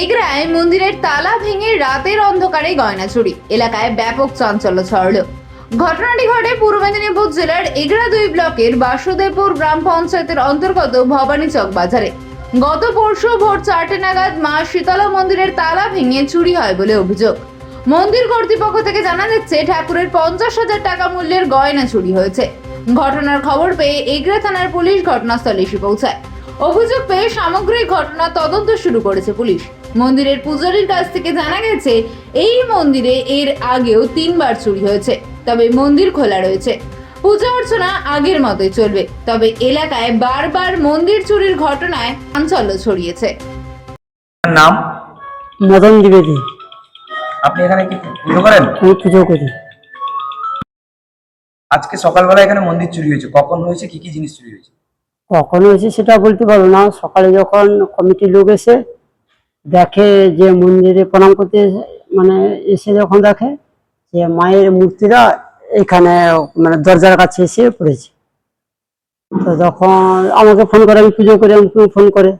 এগরায় মন্দিরের তালা ভেঙে রাতের অন্ধকারে গয়না চুরি এলাকায় ব্যাপক চাঞ্চল্য ছড়াল। ঘটনাটি ঘটে পূর্ব মেদিনীপুর জেলার এগরা দুই ব্লকের বাসুদেবপুর গ্রাম পঞ্চায়েতের অন্তর্গত ভবানী চক বাজারে। গত পরশু ভোর চারটে নাগাদ মা শীতলা মন্দিরের তালা ভেঙে চুরি হয় বলে অভিযোগ। মন্দির কর্তৃপক্ষ থেকে জানা যাচ্ছে, ঠাকুরের পঞ্চাশ হাজার টাকা মূল্যের গয়না চুরি হয়েছে। ঘটনার খবর পেয়ে এগরা থানার পুলিশ ঘটনাস্থলে এসে পৌঁছায়। অভিযোগ পেয়ে সামগ্রিক ঘটনা তদন্ত শুরু করেছে পুলিশ। মন্দিরের পূজারীর কাছ থেকে জানা গেছে এই মন্দিরে এর আগেও তিনবার চুরি হয়েছে তবে মন্দির খোলা রয়েছে। পূজা অর্চনা আগের মতোই চলবে তবে এলাকায় বারবার মন্দির চুরির ঘটনায় চাঞ্চল্য ছড়িয়েছে। নাম? মদন দ্বিবেদী। আপনি এখানে কি পুজো করেন? আমি পুজো করি। আজকে সকালবেলা এখানে মন্দির চুরি হয়েছে। কখন হয়েছে? কি কি জিনিস চুরি হয়েছে? কখন হয়েছে সেটা বলতে পারব না। সকালে যখন কমিটির লোক এসে দেখে যে মন্দিরে প্রণাম করতে মানে এসে যখন দেখে যে মায়ের মূর্তিরা এখানে মানে দরজার কাছে এসে পড়েছে। তো যখন আমাকে ফোন করে আমি পুজো করি ফোন করে।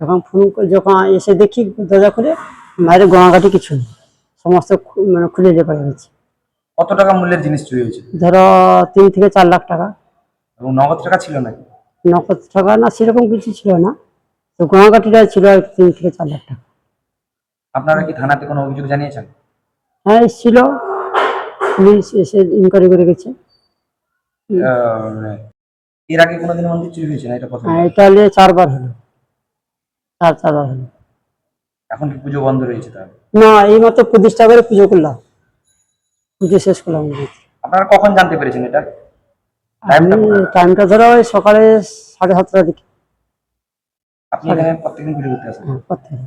যখন ফোন করে যখন এসে দেখি দরজা খুলে মায়ের গঙাঘাটি কিছু নেই। সমস্ত মানে খুলে রেখে গেছে কত টাকা মূল্যের জিনিস চুরি হয়েছে? ধরো তিন থেকে চার লাখ টাকা। এবং নগদ টাকা ছিল নাকি? নগদ টাকা না সেরকম কিছু ছিল না। তো গঙ্গাঘাটিটা ছিল তিন থেকে চার লাখ টাকা। আপনারা কি থানাতে কোনো অভিযোগ জানিয়েছেন? হ্যাঁ এসেছিল পুলিশ এসে ইনকোয়ারি করে গেছে। মানে এর আগে কোনোদিন মন্দির চুরি হয়েছে না? এটা প্রথম। হ্যাঁ এটা নিয়ে চারবার হলো। চার চারবার হলো। এখন কি পুজো বন্ধ রয়েছে তাহলে? না এই মাত্র প্রতিষ্ঠা করে পুজো করলাম। পুজো শেষ করলাম। আপনারা কখন জানতে পেরেছেন এটা? আমি। টাইমটা ধরো ওই সকালে সাড়ে সাতটার দিকে। আপনি এখানে প্রত্যেকদিন ঘুরে ঘুরতে আসেন? হ্যাঁ প্রত্যেক